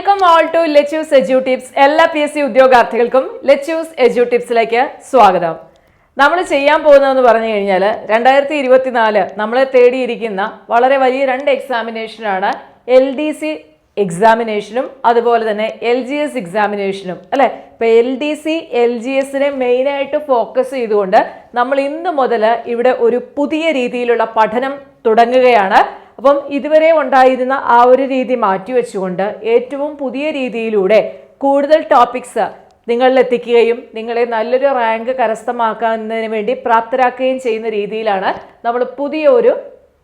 Welcome all to lettuce edu tips എല്ലാ P S C ഉദ്യോഗാർത്ഥികൾക്കും lettuce edu ടിപ്സിലേക്ക് സ്വാഗതം. നമ്മൾ ചെയ്യാൻ പോകുന്നതെന്ന് പറഞ്ഞു കഴിഞ്ഞാൽ രണ്ടായിരത്തി ഇരുപത്തിനാല് നമ്മളെ തേടിയിരിക്കുന്ന വളരെ വലിയ രണ്ട് എക്സാമിനേഷനാണ് എൽ ഡി സി എക്സാമിനേഷനും അതുപോലെ തന്നെ എൽ ജി എസ് എക്സാമിനേഷനും അല്ലെ? ഇപ്പൊ L D C L G എസിനെ മെയിനായിട്ട് ഫോക്കസ് ചെയ്തുകൊണ്ട് നമ്മൾ ഇന്ന് മുതൽ ഇവിടെ ഒരു പുതിയ രീതിയിലുള്ള പഠനം തുടങ്ങുകയാണ്. അപ്പം ഇതുവരെ ഉണ്ടായിരുന്ന ആ ഒരു രീതി മാറ്റിവെച്ചുകൊണ്ട് ഏറ്റവും പുതിയ രീതിയിലൂടെ കൂടുതൽ ടോപ്പിക്സ് നിങ്ങളിലെത്തിക്കുകയും നിങ്ങളെ നല്ലൊരു റാങ്ക് കരസ്ഥമാക്കുന്നതിന് വേണ്ടി പ്രാപ്തരാക്കുകയും ചെയ്യുന്ന രീതിയിലാണ് നമ്മൾ പുതിയ ഒരു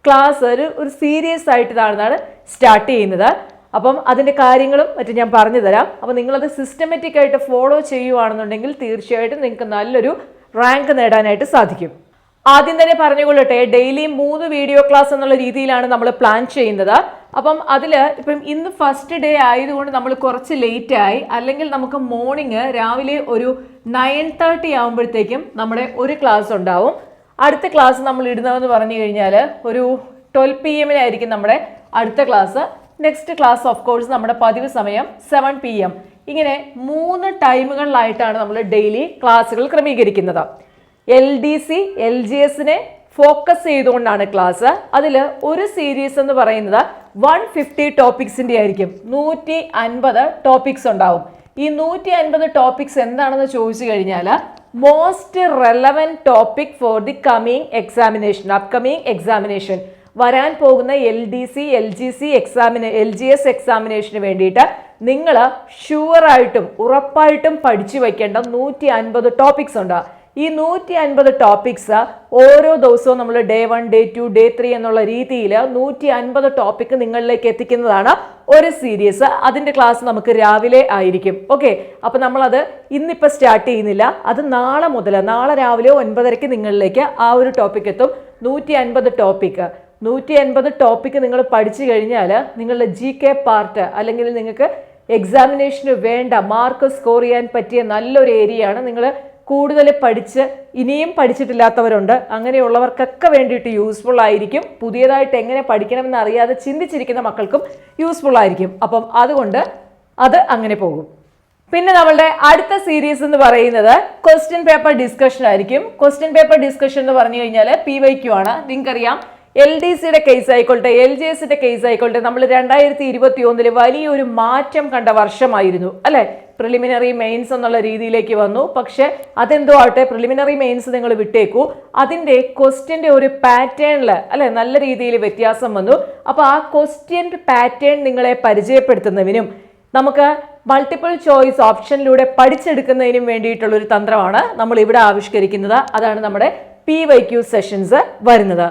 ക്ലാസ് ഒരു ഒരു സീരിയസ് ആയിട്ട് ഇതാണെന്നാണ് സ്റ്റാർട്ട് ചെയ്യുന്നത്. അപ്പം അതിന്റെ കാര്യങ്ങളും മറ്റും ഞാൻ പറഞ്ഞു തരാം. അപ്പം നിങ്ങളത് സിസ്റ്റമാറ്റിക്കായിട്ട് ഫോളോ ചെയ്യുകയാണെന്നുണ്ടെങ്കിൽ തീർച്ചയായിട്ടും നിങ്ങൾക്ക് നല്ലൊരു റാങ്ക് നേടാനായിട്ട് സാധിക്കും. ആദ്യം തന്നെ പറഞ്ഞുകൊള്ളട്ടെ ഡെയിലി മൂന്ന് വീഡിയോ ക്ലാസ് എന്നുള്ള രീതിയിലാണ് നമ്മൾ പ്ലാൻ ചെയ്യുന്നത്. അപ്പം അതിൽ ഇപ്പം ഇന്ന് ഫസ്റ്റ് ഡേ ആയതുകൊണ്ട് നമ്മൾ കുറച്ച് ലേറ്റ് ആയി. അല്ലെങ്കിൽ നമുക്ക് മോർണിംഗ് രാവിലെ ഒരു നയൻ തേർട്ടി ആകുമ്പോഴത്തേക്കും നമ്മുടെ ഒരു ക്ലാസ് ഉണ്ടാവും. അടുത്ത ക്ലാസ് നമ്മൾ ഇടുന്നതെന്ന് പറഞ്ഞു കഴിഞ്ഞാൽ ഒരു ട്വൽവ് പി എമ്മിനായിരിക്കും നമ്മുടെ അടുത്ത class next class of course നമ്മുടെ പതിവ് സമയം സെവൻ പി എം ഇങ്ങനെ മൂന്ന് ടൈമുകളിലായിട്ടാണ് നമ്മൾ ഡെയിലി ക്ലാസ്സുകൾ ക്രമീകരിക്കുന്നത്. L D C L G എസിനെ ഫോക്കസ് ചെയ്തുകൊണ്ടാണ് ക്ലാസ് അതിൽ ഒരു സീരീസ് എന്ന് പറയുന്നത് വൺ ഫിഫ്റ്റി ടോപ്പിക്സിന്റെ ആയിരിക്കും. നൂറ്റി അൻപത് ടോപ്പിക്സ് ഉണ്ടാവും. ഈ നൂറ്റി അൻപത് ടോപ്പിക്സ് എന്താണെന്ന് ചോദിച്ചു കഴിഞ്ഞാൽ most relevant topic for the coming examination upcoming examination വരാൻ പോകുന്ന L D C L G C എക്സാമിന് എൽ ജി എസ് എക്സാമിനേഷന് വേണ്ടിയിട്ട് നിങ്ങൾ ഷുവറായിട്ടും ഉറപ്പായിട്ടും പഠിച്ചു വയ്ക്കേണ്ട നൂറ്റി അൻപത് ടോപ്പിക്സ് ഉണ്ട്. ഈ നൂറ്റി അൻപത് ടോപ്പിക്സ് ഓരോ ദിവസവും നമ്മൾ day one day two day three എന്നുള്ള രീതിയിൽ നൂറ്റി അൻപത് ടോപ്പിക് നിങ്ങളിലേക്ക് എത്തിക്കുന്നതാണ് ഒരു സീരീസ് അതിന്റെ ക്ലാസ് നമുക്ക് രാവിലെ ആയിരിക്കും. ഓക്കെ അപ്പം നമ്മളത് ഇന്നിപ്പോൾ സ്റ്റാർട്ട് ചെയ്യുന്നില്ല. അത് നാളെ മുതൽ നാളെ രാവിലെ ഒൻപതരയ്ക്ക് നിങ്ങളിലേക്ക് ആ ഒരു ടോപ്പിക് എത്തും. നൂറ്റി അൻപത് ടോപ്പിക്ക് നൂറ്റി അൻപത് ടോപ്പിക്ക് നിങ്ങൾ പഠിച്ചു കഴിഞ്ഞാൽ നിങ്ങളുടെ ജി കെ പാർട്ട് അല്ലെങ്കിൽ നിങ്ങൾക്ക് എക്സാമിനേഷന് വേണ്ട മാർക്ക് സ്കോർ ചെയ്യാൻ പറ്റിയ നല്ലൊരു ഏരിയയാണ് നിങ്ങൾ കൂടുതൽ പഠിച്ച് ഇനിയും പഠിച്ചിട്ടില്ലാത്തവരുണ്ട്. അങ്ങനെയുള്ളവർക്കൊക്കെ വേണ്ടിയിട്ട് യൂസ്ഫുൾ ആയിരിക്കും. പുതിയതായിട്ട് എങ്ങനെ പഠിക്കണമെന്ന് അറിയാതെ ചിന്തിച്ചിരിക്കുന്ന മക്കൾക്കും യൂസ്ഫുൾ ആയിരിക്കും. അപ്പം അതുകൊണ്ട് അത് അങ്ങനെ പോകും. പിന്നെ നമ്മളുടെ അടുത്ത സീരീസ് എന്ന് പറയുന്നത് ക്വസ്റ്റ്യൻ പേപ്പർ ഡിസ്കഷൻ ആയിരിക്കും. ക്വസ്റ്റ്യൻ പേപ്പർ ഡിസ്കഷൻ എന്ന് പറഞ്ഞു കഴിഞ്ഞാൽ പി വൈ ക്യു ആണ്. നിങ്ങൾക്കറിയാം എൽ ഡി സിയുടെ കേസ് ആയിക്കോട്ടെ എൽ ജി എസിന്റെ കേസ് ആയിക്കോട്ടെ നമ്മൾ രണ്ടായിരത്തി ഇരുപത്തി ഒന്നിൽ വലിയൊരു മാറ്റം കണ്ട വർഷമായിരുന്നു അല്ലെ? പ്രിലിമിനറി മെയിൻസ് എന്നുള്ള രീതിയിലേക്ക് വന്നു. പക്ഷെ അതെന്തോ ആവട്ടെ പ്രിലിമിനറി മെയിൻസ് നിങ്ങൾ വിട്ടേക്കൂ. അതിന്റെ ക്വസ്റ്റ്യന്റെ ഒരു പാറ്റേണിൽ അല്ലെ നല്ല രീതിയിൽ വ്യത്യാസം വന്നു. അപ്പോൾ ആ ക്വസ്റ്റ്യൻ പാറ്റേൺ നിങ്ങളെ പരിചയപ്പെടുത്തുന്നതിനും നമുക്ക് മൾട്ടിപ്പിൾ ചോയ്സ് ഓപ്ഷനിലൂടെ പഠിച്ചെടുക്കുന്നതിനും വേണ്ടിയിട്ടുള്ള ഒരു തന്ത്രമാണ് നമ്മൾ ഇവിടെ ആവിഷ്കരിക്കുന്നത്. അതാണ് നമ്മുടെ പി വൈ ക്യു സെഷൻസ് വരുന്നത്.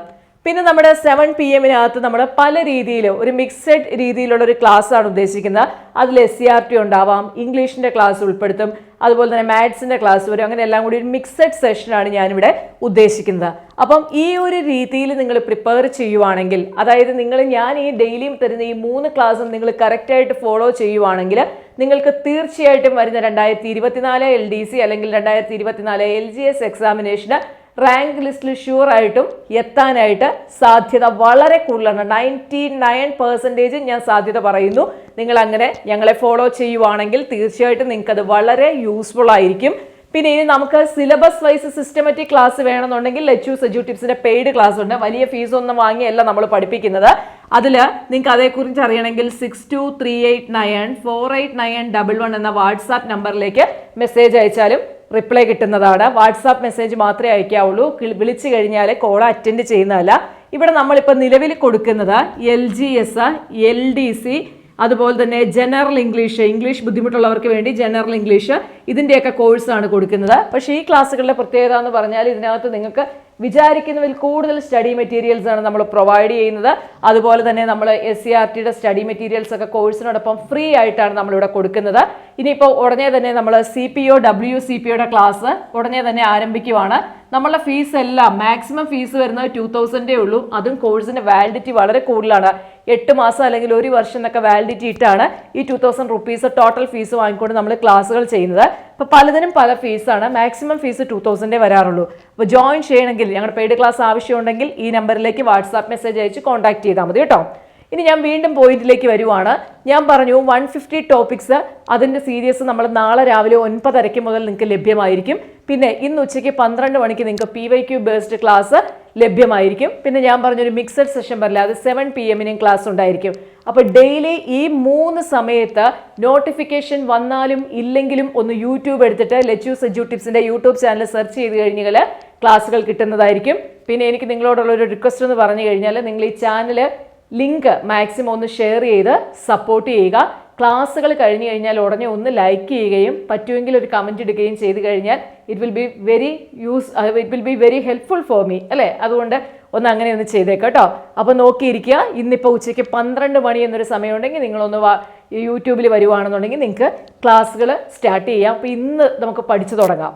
പിന്നെ നമ്മുടെ സെവൻ പി എമ്മിനകത്ത് നമ്മൾ പല രീതിയിൽ ഒരു മിക്സഡ് രീതിയിലുള്ള ഒരു ക്ലാസ് ആണ് ഉദ്ദേശിക്കുന്നത്. അതിൽ എസ് സി ആർ ടി ഉണ്ടാവാം ഇംഗ്ലീഷിന്റെ ക്ലാസ് ഉൾപ്പെടുത്തും അതുപോലെ തന്നെ മാത്സിന്റെ ക്ലാസ് വരും. അങ്ങനെ എല്ലാം കൂടി ഒരു മിക്സഡ് സെഷനാണ് ഞാനിവിടെ ഉദ്ദേശിക്കുന്നത്. അപ്പം ഈ ഒരു രീതിയിൽ നിങ്ങൾ പ്രിപ്പയർ ചെയ്യുവാണെങ്കിൽ അതായത് നിങ്ങൾ ഞാൻ ഈ ഡെയിലിയും തരുന്ന ഈ മൂന്ന് ക്ലാസ്സും നിങ്ങൾ കറക്റ്റായിട്ട് ഫോളോ ചെയ്യുവാണെങ്കിൽ നിങ്ങൾക്ക് തീർച്ചയായിട്ടും വരുന്ന രണ്ടായിരത്തി ഇരുപത്തിനാല് എൽ ഡി സി അല്ലെങ്കിൽ രണ്ടായിരത്തി ഇരുപത്തിനാല് എൽ ജി എസ് എക്സാമിനേഷന് റാങ്ക് ലിസ്റ്റിൽ ഷുവർ ആയിട്ടും എത്താനായിട്ട് സാധ്യത വളരെ കൂടുതലാണ്. നയന്റി നയൻ പെർസെന്റേജ് ഞാൻ സാധ്യത പറയുന്നു. നിങ്ങൾ അങ്ങനെ ഞങ്ങളെ ഫോളോ ചെയ്യുവാണെങ്കിൽ തീർച്ചയായിട്ടും നിങ്ങൾക്കത് വളരെ യൂസ്ഫുൾ ആയിരിക്കും. പിന്നെ ഇനി നമുക്ക് സിലബസ് വൈസ് സിസ്റ്റമാറ്റിക് ക്ലാസ് വേണമെന്നുണ്ടെങ്കിൽ ലെച്ചു സജു ടിപ്സിന്റെ പെയ്ഡ് ക്ലാസ് ഉണ്ട്. വലിയ ഫീസ് ഒന്നും വാങ്ങിയല്ല നമ്മൾ പഠിപ്പിക്കുന്നത്. അതിൽ നിങ്ങൾക്ക് അതേക്കുറിച്ച് അറിയണമെങ്കിൽ six two three eight nine four eight nine double one എന്ന വാട്സാപ്പ് നമ്പറിലേക്ക് മെസ്സേജ് അയച്ചാലും റിപ്ലൈ കിട്ടുന്നതാണ്. വാട്സാപ്പ് മെസ്സേജ് മാത്രമേ അയക്കാവുള്ളൂ. വിളിച്ചു കഴിഞ്ഞാൽ കോൾ അറ്റൻഡ് ചെയ്യുന്നതല്ല. ഇവിടെ നമ്മളിപ്പോൾ നിലവിൽ കൊടുക്കുന്നത് L G S L D C അതുപോലെ തന്നെ ജനറൽ ഇംഗ്ലീഷ് ഇംഗ്ലീഷ് ബുദ്ധിമുട്ടുള്ളവർക്ക് വേണ്ടി ജനറൽ ഇംഗ്ലീഷ് ഇതിന്റെയൊക്കെ കോഴ്സാണ് കൊടുക്കുന്നത്. പക്ഷേ ഈ ക്ലാസ്സുകളുടെ പ്രത്യേകത എന്ന് പറഞ്ഞാൽ ഇതിനകത്ത് നിങ്ങൾക്ക് വിചാരിക്കുന്നതിൽ കൂടുതൽ സ്റ്റഡി മെറ്റീരിയൽസ് ആണ് നമ്മൾ പ്രൊവൈഡ് ചെയ്യുന്നത്. അതുപോലെ തന്നെ നമ്മൾ എസ് സി ആർ ടിയുടെ സ്റ്റഡി മെറ്റീരിയൽസ് ഒക്കെ കോഴ്സിനോടൊപ്പം ഫ്രീ ആയിട്ടാണ് നമ്മളിവിടെ കൊടുക്കുന്നത്. ഇനിയിപ്പോൾ ഉടനെ തന്നെ നമ്മൾ C P O W C P ഒയുടെ ക്ലാസ് ഉടനെ തന്നെ ആരംഭിക്കുവാണ്. നമ്മളുടെ ഫീസ് എല്ലാം മാക്സിമം ഫീസ് വരുന്നത് ടു തൗസൻഡേ ഉള്ളൂ. അതും കോഴ്സിന്റെ വാലിഡിറ്റി വളരെ കൂടുതലാണ്. എട്ട് മാസം അല്ലെങ്കിൽ ഒരു വർഷം എന്നൊക്കെ വാലിഡിറ്റി ഇട്ടാണ് ഈ two thousand rupees total fees വാങ്ങിക്കൊണ്ട് നമ്മൾ ക്ലാസ്സുകൾ ചെയ്യുന്നത്. അപ്പോൾ പലതിനും പല ഫീസാണ്. മാക്സിമം ഫീസ് ടു തൗസൻഡേ വരാറുള്ളൂ. അപ്പോൾ ജോയിൻ ചെയ്യണമെങ്കിൽ ഞങ്ങളുടെ പെയ്ഡ് ക്ലാസ് ആവശ്യമുണ്ടെങ്കിൽ ഈ നമ്പറിലേക്ക് വാട്സാപ്പ് മെസ്സേജ് അയച്ച് കോൺടാക്ട് ചെയ്താൽ മതി കേട്ടോ. ഇനി ഞാൻ വീണ്ടും പോയിന്റിലേക്ക് വരുവാണ്. ഞാൻ പറഞ്ഞു വൺ ഫിഫ്റ്റി ടോപ്പിക്സ് അതിന്റെ സീരീസ് നമ്മൾ നാളെ രാവിലെ ഒൻപതരയ്ക്ക് മുതൽ നിങ്ങൾക്ക് ലഭ്യമായിരിക്കും. പിന്നെ ഇന്ന് ഉച്ചയ്ക്ക് പന്ത്രണ്ട് മണിക്ക് നിങ്ങൾക്ക് P Y Q based class ലഭ്യമായിരിക്കും. പിന്നെ ഞാൻ പറഞ്ഞൊരു മിക്സഡ് സെഷൻ പറയില്ല അത് സെവൻ പി എമ്മിനും ക്ലാസ് ഉണ്ടായിരിക്കും. അപ്പോൾ ഡെയിലി ഈ മൂന്ന് സമയത്ത് നോട്ടിഫിക്കേഷൻ വന്നാലും ഇല്ലെങ്കിലും ഒന്ന് യൂട്യൂബ് എടുത്തിട്ട് ലെറ്റ്യൂസ് എജു ടിപ്സിന്റെ യൂട്യൂബ് ചാനൽ സെർച്ച് ചെയ്ത് കഴിഞ്ഞാൽ ക്ലാസ്സുകൾ കിട്ടുന്നതായിരിക്കും. പിന്നെ എനിക്ക് നിങ്ങളോടുള്ള ഒരു റിക്വസ്റ്റ് എന്ന് പറഞ്ഞു കഴിഞ്ഞാൽ നിങ്ങൾ ഈ ചാനൽ ലിങ്ക് മാക്സിമം ഒന്ന് ഷെയർ ചെയ്ത് സപ്പോർട്ട് ചെയ്യുക. ക്ലാസ്സുകൾ കഴിഞ്ഞു കഴിഞ്ഞാൽ ഉടനെ ഒന്ന് ലൈക്ക് ചെയ്യുകയും പറ്റുമെങ്കിൽ ഒരു കമന്റ് ഇടുകയും ചെയ്തു കഴിഞ്ഞാൽ it will be very use it will be very helpful for me അല്ലേ? അതുകൊണ്ട് ഒന്ന് അങ്ങനെ ഒന്ന് ചെയ്തേക്കാം കേട്ടോ. അപ്പോൾ നോക്കിയിരിക്കുക ഇന്നിപ്പോൾ ഉച്ചയ്ക്ക് പന്ത്രണ്ട് മണി എന്നൊരു സമയമുണ്ടെങ്കിൽ നിങ്ങളൊന്ന് യൂട്യൂബിൽ വരുവാണെന്നുണ്ടെങ്കിൽ നിങ്ങൾക്ക് ക്ലാസ്സുകൾ സ്റ്റാർട്ട് ചെയ്യാം. അപ്പോൾ ഇന്ന് നമുക്ക് പഠിച്ചു തുടങ്ങാം.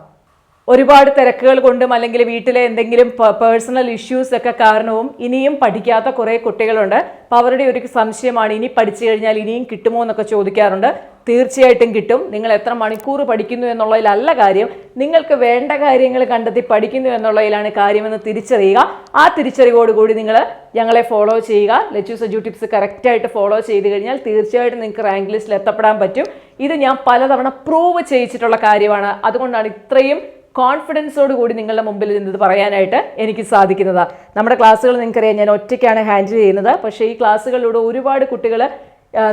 ഒരുപാട് തിരക്കുകൾ കൊണ്ടും അല്ലെങ്കിൽ വീട്ടിലെ എന്തെങ്കിലും പേഴ്സണൽ ഇഷ്യൂസ് ഒക്കെ കാരണവും ഇനിയും പഠിക്കാത്ത കുറേ കുട്ടികളുണ്ട്. അപ്പോൾ അവരുടെ ഒരു സംശയമാണ് ഇനി പഠിച്ചു കഴിഞ്ഞാൽ ഇനിയും കിട്ടുമോ എന്നൊക്കെ ചോദിക്കാറുണ്ട്. തീർച്ചയായിട്ടും കിട്ടും. നിങ്ങൾ എത്ര മണിക്കൂർ പഠിക്കുന്നു എന്നുള്ളതിലല്ല കാര്യം. നിങ്ങൾക്ക് വേണ്ട കാര്യങ്ങൾ കണ്ടെത്തി പഠിക്കുന്നു എന്നുള്ളതിലാണ് കാര്യമെന്ന് തിരിച്ചറിയുക. ആ തിരിച്ചറിവോടുകൂടി നിങ്ങൾ ഞങ്ങളെ ഫോളോ ചെയ്യുക. ലെച്ചു സജു ടിപ്സ് കറക്റ്റായിട്ട് ഫോളോ ചെയ്ത് കഴിഞ്ഞാൽ തീർച്ചയായിട്ടും നിങ്ങൾക്ക് റാങ്ക് ലിസ്റ്റിൽ എത്തപ്പെടാൻ പറ്റും. ഇത് ഞാൻ പലതവണ പ്രൂവ് ചെയ്യിച്ചിട്ടുള്ള കാര്യമാണ്. അതുകൊണ്ടാണ് ഇത്രയും കോൺഫിഡൻസോട് കൂടി നിങ്ങളുടെ മുമ്പിൽ നിന്നത് പറയാനായിട്ട് എനിക്ക് സാധിക്കുന്നത്. നമ്മുടെ ക്ലാസ്സുകൾ നിങ്ങൾക്കറിയാം ഞാൻ ഒറ്റയ്ക്കാണ് ഹാൻഡിൽ ചെയ്യുന്നത്. പക്ഷേ ഈ ക്ലാസ്സുകളിലൂടെ ഒരുപാട് കുട്ടികൾ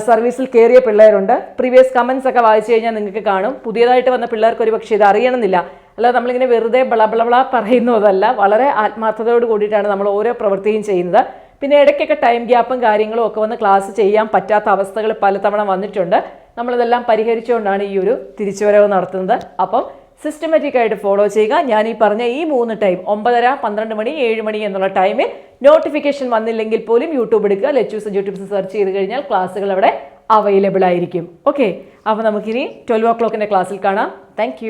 സർവീസിൽ കയറിയ പിള്ളേരുണ്ട്. പ്രീവിയസ് കമൻസ് ഒക്കെ വായിച്ചു കഴിഞ്ഞാൽ നിങ്ങൾക്ക് കാണും. പുതിയതായിട്ട് വന്ന പിള്ളേർക്ക് ഒരു പക്ഷേ ഇത് അറിയണമെന്നില്ല. അല്ലാതെ നമ്മളിങ്ങനെ വെറുതെ ബളബളബള പറയുന്നതല്ല വളരെ ആത്മാർത്ഥതയോട് കൂടിയിട്ടാണ് നമ്മൾ ഓരോ പ്രവൃത്തിയും ചെയ്യുന്നത്. പിന്നെ ഇടയ്ക്കൊക്കെ ടൈം ഗ്യാപ്പും കാര്യങ്ങളും ഒക്കെ വന്ന് ക്ലാസ് ചെയ്യാൻ പറ്റാത്ത അവസ്ഥകൾ പലതവണ വന്നിട്ടുണ്ട്. നമ്മളിതെല്ലാം പരിഹരിച്ചുകൊണ്ടാണ് ഈ ഒരു തിരിച്ചുവരവ് നടത്തുന്നത്. അപ്പം സിസ്റ്റമാറ്റിക് ആയിട്ട് ഫോളോ ചെയ്യുക. ഞാൻ ഈ പറഞ്ഞ ഈ മൂന്ന് ടൈം ഒമ്പതര പന്ത്രണ്ട് മണി ഏഴ് മണി എന്നുള്ള ടൈമിൽ നോട്ടിഫിക്കേഷൻ വന്നില്ലെങ്കിൽ പോലും യൂട്യൂബ് എടുക്കുക. ലെച്ചൂസ് യൂട്യൂബ്സ് സെർച്ച് ചെയ്ത് കഴിഞ്ഞാൽ ക്ലാസ്സുകൾ അവിടെ അവൈലബിൾ ആയിരിക്കും. ഓക്കെ അപ്പോൾ നമുക്കിനി ട്വൽവ് ഓ ക്ലോക്കിന്റെ ക്ലാസ്സിൽ കാണാം. താങ്ക്